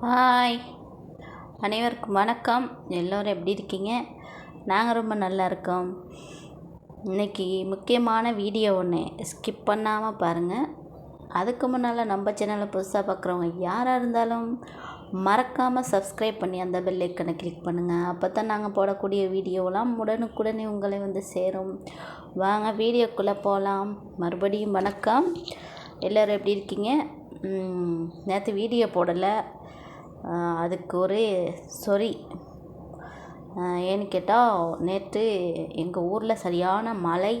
Hi. அனைவருக்கும் வணக்கம். எல்லோரும் எப்படி இருக்கீங்க? நாங்கள் ரொம்ப நல்லா இருக்கோம். இன்றைக்கி முக்கியமான வீடியோ ஒன்று ஸ்கிப் பண்ணாமல் பாருங்கள் அதுக்கு முன்னால் நம்ம சேனலை புதுசாக பார்க்குறவங்க யாராக இருந்தாலும் மறக்காமல் சப்ஸ்கிரைப் பண்ணி அந்த பெல் ஐக்கனை கிளிக் பண்ணுங்கள் அப்போ தான் நாங்கள் போடக்கூடிய வீடியோலாம் உடனுக்குடனே உங்களை வந்து சேரும். வாங்க வீடியோக்குள்ளே போகலாம் மறுபடியும் வணக்கம். எல்லோரும் எப்படி இருக்கீங்க? நேற்று வீடியோ போடலை. அதுக்கு ஒரு சொறி ஏன்னு கேட்டால் நேற்று எங்கள் ஊரில் சரியான மழை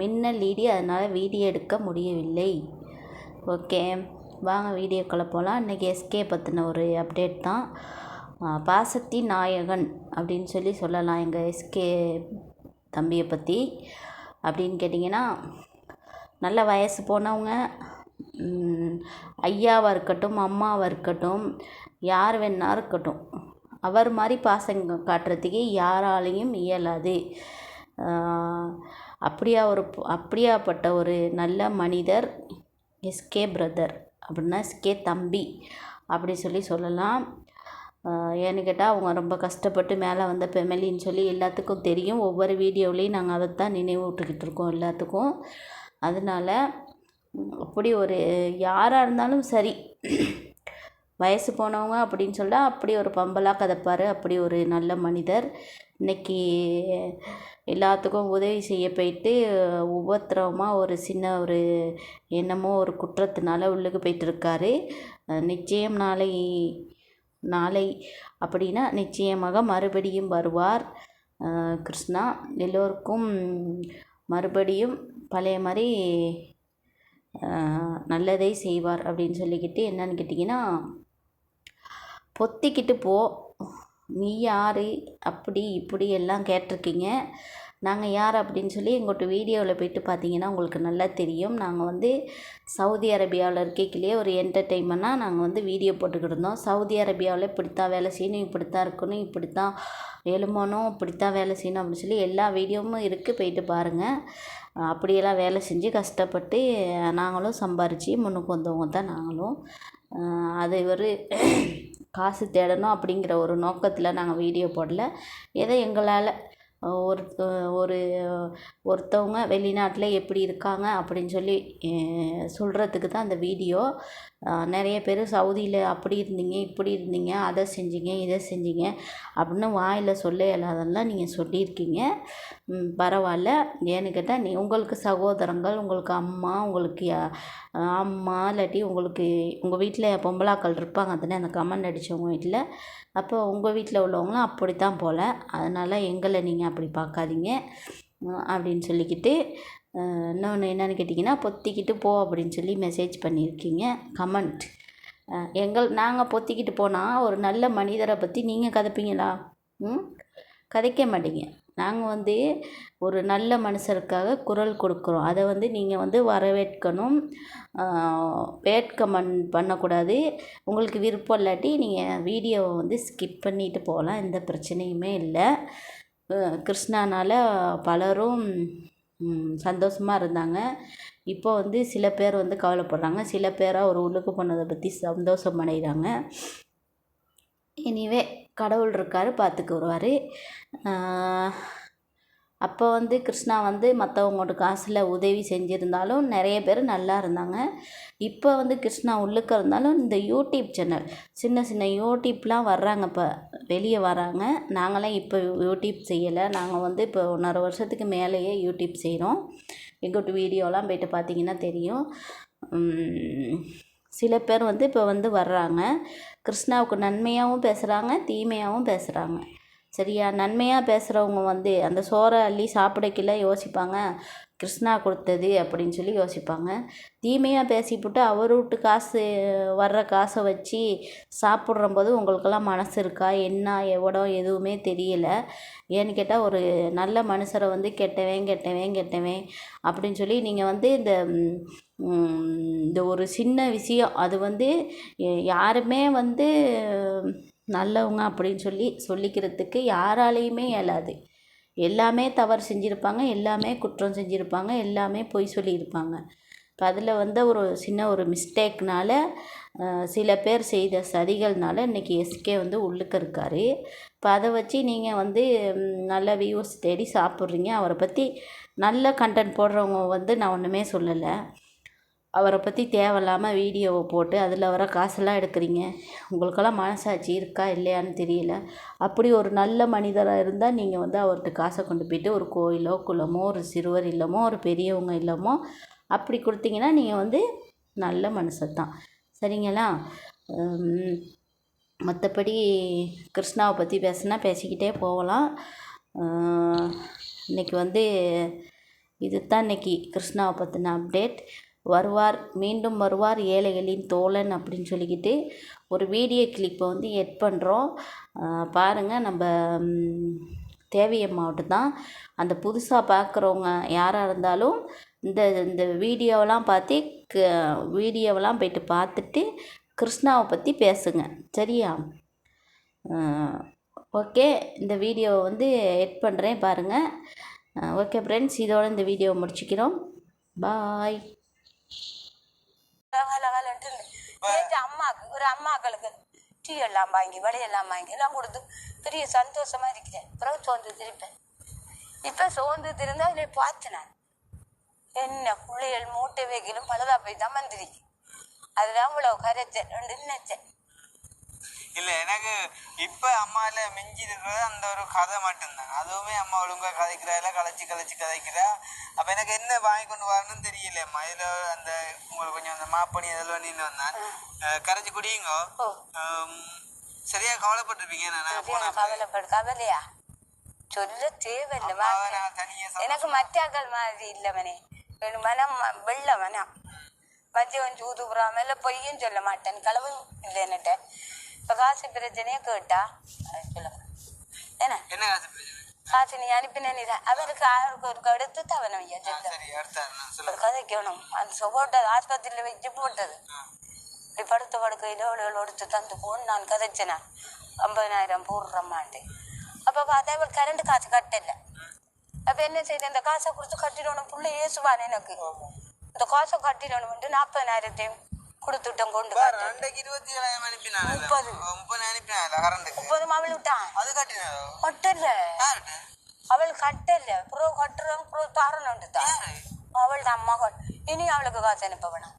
மின்னல் இடி அதனால் வீடியோ எடுக்க முடியவில்லை. ஓகே வாங்க வீடியோக்குள்ளே போகலாம் இன்றைக்கி எஸ்கே பற்றின ஒரு அப்டேட் தான். பாசத்தி நாயகன் அப்படின்னு சொல்லி சொல்லலாம் எங்கள் எஸ்கே தம்பியை பற்றி அப்படின்னு கேட்டிங்கன்னா நல்ல வயசு போனவங்க ஐயாவாக இருக்கட்டும் அம்மாவாக இருக்கட்டும் யார் வேணா இருக்கட்டும். அவர் மாதிரி பாசம் காட்டுறதுக்கு யாராலையும் இயலாது. அப்படியா ஒரு அப்படியாப்பட்ட ஒரு நல்ல மனிதர் எஸ்கே பிரதர் அப்படின்னா எஸ்கே தம்பி அப்படி சொல்லி சொல்லலாம். ஏன்னு கேட்டால் அவங்க ரொம்ப கஷ்டப்பட்டு மேலே வந்த ஃபெமிலின்னு சொல்லி எல்லாத்துக்கும் தெரியும். ஒவ்வொரு வீடியோவிலையும் நாங்கள் அதை தான் நினைவூட்டுக்கிட்டு இருக்கோம் எல்லாத்துக்கும். அதனால் அப்படி ஒரு யாராக இருந்தாலும் சரி வயசு போனவங்க அப்படின்னு சொல்ல அப்படி ஒரு பம்பலாக கதைப்பார் அப்படி ஒரு நல்ல மனிதர். இன்றைக்கி எல்லாத்துக்கும் உதவி செய்ய போயிட்டு உபத்திரவமாக ஒரு சின்ன ஒரு என்னமோ ஒரு குற்றத்தினால உள்ளுக்கு போயிட்டுருக்காரு. நிச்சயம் நாளை நாளை அப்படின்னா நிச்சயமாக மறுபடியும் வருவார். கிருஷ்ணா எல்லோருக்கும் மறுபடியும் பழைய மாதிரி நல்லதை செய்வார் அப்படின்னு சொல்லிக்கிட்டு என்னன்னு கேட்டிங்கன்னா பொத்திக்கிட்டு போ. நீ யார்? அப்படி இப்படி எல்லாம் கேட்டிருக்கீங்க. நாங்கள் யார் அப்படின்னு சொல்லி எங்கள்கிட்ட வீடியோவில் போய்ட்டு பார்த்தீங்கன்னா உங்களுக்கு நல்லா தெரியும். நாங்கள் வந்து சவுதி அரேபியாவில் இருக்கைக்குள்ளேயே ஒரு என்டர்டெயின்மெண்ட்டாக நாங்கள் வந்து வீடியோ போட்டுக்கிட்டு இருந்தோம். சவுதி அரேபியாவில் இப்படித்தான் வேலை செய்யணும் இப்படித்தான் இருக்கணும் இப்படித்தான் எழுமணும் இப்படித்தான் வேலை செய்யணும் அப்படின்னு சொல்லி எல்லா வீடியோவும் இருக்குது போயிட்டு பாருங்கள் அப்படியெல்லாம் வேலை செஞ்சு கஷ்டப்பட்டு நாங்களும் சம்பாரித்து முன்னுக்கு வந்தவங்க தான் நாங்களும். அது ஒரு காசு தேடணும் அப்படிங்கிற ஒரு நோக்கத்தில் நாங்கள் வீடியோ போடல. ஏதோ எங்களால் ஒரு ஒரு ஒருத்தவங்க வெளிநாட்டில் எப்படி இருக்காங்க அப்படின்னு சொல்லி சொல்கிறதுக்கு தான் அந்த வீடியோ. நிறைய பேர் சவுதியில் அப்படி இருந்தீங்க இப்படி இருந்தீங்க அதை செஞ்சீங்க இதை செஞ்சீங்க அப்படின்னு வாயில் சொல்ல இல்லாதெல்லாம் நீங்கள் சொல்லியிருக்கீங்க. பரவாயில்ல. ஏன்னு கேட்டால் நீ உங்களுக்கு சகோதரங்கள் உங்களுக்கு அம்மா உங்களுக்கு அம்மா இல்லாட்டி உங்களுக்கு உங்கள் வீட்டில் பொம்பளாக்கள் இருப்பாங்க தானே அந்த கமெண்ட் அடித்தவங்க வீட்டில் அப்போ உங்கள் வீட்டில் உள்ளவங்களும் அப்படி தான் போல். அதனால் எங்களை நீங்கள் அப்படி பார்க்காதீங்க அப்படின்னு சொல்லிக்கிட்டு இன்னொன்று என்னென்னு கேட்டிங்கன்னா பொத்திக்கிட்டு போ அப்படின்னு சொல்லி மெசேஜ் பண்ணியிருக்கீங்க. கமெண்ட் எங்கள் நாங்கள் பொத்திக்கிட்டு போனால் ஒரு நல்ல மனிதரை பற்றி நீங்கள் கதைப்பீங்களா? ம்? கதைக்க மாட்டீங்க. நாங்கள் வந்து ஒரு நல்ல மனுஷருக்காக குரல் கொடுக்குறோம். அதை வந்து நீங்கள் வந்து வரவேற்கணும். வேட்கமன் பண்ணக்கூடாது. உங்களுக்கு விருப்பம் இல்லாட்டி நீங்கள் வீடியோவை வந்து ஸ்கிப் பண்ணிவிட்டு போகலாம். எந்த பிரச்சனையுமே இல்லை. கிருஷ்ணானால் பலரும் சந்தோஷமாக இருந்தாங்க. இப்போ வந்து சில பேர் வந்து கவலைப்படுறாங்க. சில பேராக ஒரு உள்ளுக்கு போனதை பற்றி சந்தோஷம் அடைகிறாங்க. எனிவே கடவுள் இருக்கார் பார்த்துக்கு வருவார். அப்போ வந்து கிருஷ்ணா வந்து மற்றவங்களோட காசில் உதவி செஞ்சுருந்தாலும் நிறைய பேர் நல்லா இருந்தாங்க. இப்போ வந்து கிருஷ்ணா உள்ளுக்க இருந்தாலும் இந்த யூடியூப் சேனல் சின்ன சின்ன யூடியூப்லாம் வர்றாங்க இப்போ வெளியே வராங்க. நாங்களாம் இப்போ யூடியூப் செய்யலை. நாங்கள் வந்து இப்போ ஒன்றரை வருஷத்துக்கு மேலேயே யூடியூப் செய்கிறோம். எங்கள்கிட்ட வீடியோலாம் போய்ட்டு பார்த்தீங்கன்னா தெரியும். சில பேர் வந்து இப்போ வந்து வர்றாங்க. கிருஷ்ணாவுக்கு நன்மையாகவும் பேசுகிறாங்க தீமையாகவும் பேசுகிறாங்க. சரியா? நன்மையாக பேசுகிறவங்க வந்து அந்த சோறை அள்ளி சாப்பிடக்கில யோசிப்பாங்க. கிருஷ்ணா கொடுத்தது அப்படின்னு சொல்லி யோசிப்பாங்க. தீமையாக பேசிப்புட்டு அவர் விட்டு காசு வர்ற காசை வச்சு சாப்பிட்றம்போது உங்களுக்கெல்லாம் மனசு இருக்கா? என்ன எவ்வளோ எதுவுமே தெரியல. ஏன்னு கேட்டால் ஒரு நல்ல மனுஷரை வந்து கெட்டவன் கெட்டவேன் கெட்டவேன் அப்படின்னு சொல்லி நீங்கள் வந்து இந்த இந்த ஒரு சின்ன விஷயம். அது வந்து யாருமே வந்து நல்லவங்க அப்படின்னு சொல்லி சொல்லிக்கிறதுக்கு யாராலையுமே இயலாது. எல்லாமே தவறு செஞ்சுருப்பாங்க எல்லாமே குற்றம் செஞ்சுருப்பாங்க எல்லாமே பொய் சொல்லியிருப்பாங்க. இப்போ அதில் வந்து ஒரு சின்ன ஒரு மிஸ்டேக்னால் சில பேர் செய்த சதிகள்னால இன்றைக்கி எஸ்கே வந்து உள்ளுக்கு இருக்கார். இப்போ அதை வச்சு நீங்கள் வந்து நல்ல வியூஸ் தேடி சாப்பிட்றீங்க. அவரை பற்றி நல்ல கண்டென்ட் போடுறவங்க வந்து நான் ஒன்றுமே சொல்லலை. அவரை பற்றி தேவையில்லாமல் வீடியோவை போட்டு அதில் வர காசெல்லாம் எடுக்கிறீங்க? உங்களுக்கெல்லாம் மனசாட்சி இருக்கா இல்லையான்னு தெரியல. அப்படி ஒரு நல்ல மனிதராக இருந்தால் நீங்கள் வந்து அவர்கிட்ட காசை கொண்டு போயிட்டு ஒரு கோயிலோ குளமோ ஒரு சிறுவர் இல்லமோ ஒரு பெரியவங்க இல்லமோ அப்படி கொடுத்தீங்கன்னா நீங்கள் வந்து நல்ல மனுஷன் தான் சரிங்களா மற்றபடி கிருஷ்ணாவை பற்றி பேசுனா பேசிக்கிட்டே போகலாம். இன்றைக்கி இன்னைக்கு வந்து இது தான் இன்னைக்கு கிருஷ்ணாவை பற்றின அப்டேட் வருவார் மீண்டும் வருவார் ஏழைகளின் தோழன் அப்படின்னு சொல்லிக்கிட்டு ஒரு வீடியோ கிளிப்பை வந்து எட் பண்ணுறோம் பாருங்கள் நம்ம தேவையம் மாவட்டம் தான் அந்த புதுசாக பார்க்குறவங்க யாராக இருந்தாலும் இந்த இந்த வீடியோவெலாம் பார்த்து க வீடியோவெல்லாம் போயிட்டு பார்த்துட்டு கிருஷ்ணாவை பற்றி பேசுங்க. சரியா? ஓகே இந்த வீடியோவை வந்து எட் பண்ணுறேன் பாருங்கள் ஓகே ஃப்ரெண்ட்ஸ் இதோட இந்த வீடியோவை முடிச்சுக்கிறோம். பாய் நேற்று அம்மாக்கு ஒரு அம்மாக்களுக்கு டீ எல்லாம் வாங்கி வடையெல்லாம் வாங்கி எல்லாம் கொடுத்து பெரிய சந்தோஷமா இருக்கிறேன். பிறகு சோர்ந்து திருப்பேன் இப்ப சோர்ந்து திருந்தா அதில் பார்த்தேன் நான் என்ன பிள்ளைகள் மூட்டை வைக்கலும் பழுதா போய் தான் வந்திருக்கு. அதுதான் இவ்வளவு கரைச்சேன் ரெண்டு நினைச்சேன். இல்ல எனக்கு இப்ப அம்மால மிஞ்சி இருக்கிறது அந்த ஒரு கதை மட்டும்தான். அதுவுமே அம்மா ஒழுங்கா கதைக்கிறாள் கலைச்சு கலைச்சு கதைக்கிறா. அப்ப எனக்கு என்ன வாங்கி கொண்டு வரணும்னு தெரியல அம்மா இதுல அந்த உங்களுக்கு கொஞ்சம் அந்த மாப்பணி அதெல்லாம் நின்று வந்தான் கரைச்சு குடியுங்க. சரியா கவலைப்பட்டிருப்பீங்க நான் கவலைப்படு கவலையா? சொல்ல தேவையில்லை எனக்கு மற்றாக்கள் மாதிரி இல்லவனே என் மனம் வெள்ள மனம் மதியம் சூது புறாம பொய்யும் சொல்ல மாட்டேன். களவும் இல்லை என்னட்ட இப்போ காசு பிரச்சனையே கேட்டா அது சொல்ல மாட்டேன். என்ன என்ன காசு பிரச்சனை காசு நீ அனுப்பின நீ தான் அவருக்கு ஆளுக்கு ஒரு எடுத்து தவணம் ஐயா ஒரு சொல்லுங்க கதைக்கணும் அந்த போட்டது ஆஸ்பத்திரியில் வச்சு போட்டது. இப்படி படுத்த படுக்கையில் அவளுகள் எடுத்து தந்து போன்னு நான் கதைச்சேன் ஐம்பதாயிரம் போடுறம்மாண்டு அப்போ பார்த்தா இவள் கரண்ட் காசு கட்டல அப்போ என்ன செய்யுது இந்த காசை கொடுத்து கட்டிடணும் புள்ள ஏசுவான் எனக்கு இந்த காசை கட்டிடணும்ட்டு நாற்பதாயிரத்தையும் கொடுத்துட்டோம் கொண்டு. ரெண்டைக்கு இருபத்தி ஏழாயிரம் அனுப்பினால முப்பது. முப்பது அனுப்பினால கரண்டுக்கு முப்பது மாவள் விட்டான் அது கட்டினாரோ? கட்டல. அவள் கட்டல. ப்ரோ கட்டுறோம் ப்ரோ யாரு? அவள் தான் அம்மா இனி அவளுக்கு காசு அனுப்ப வேணாம்.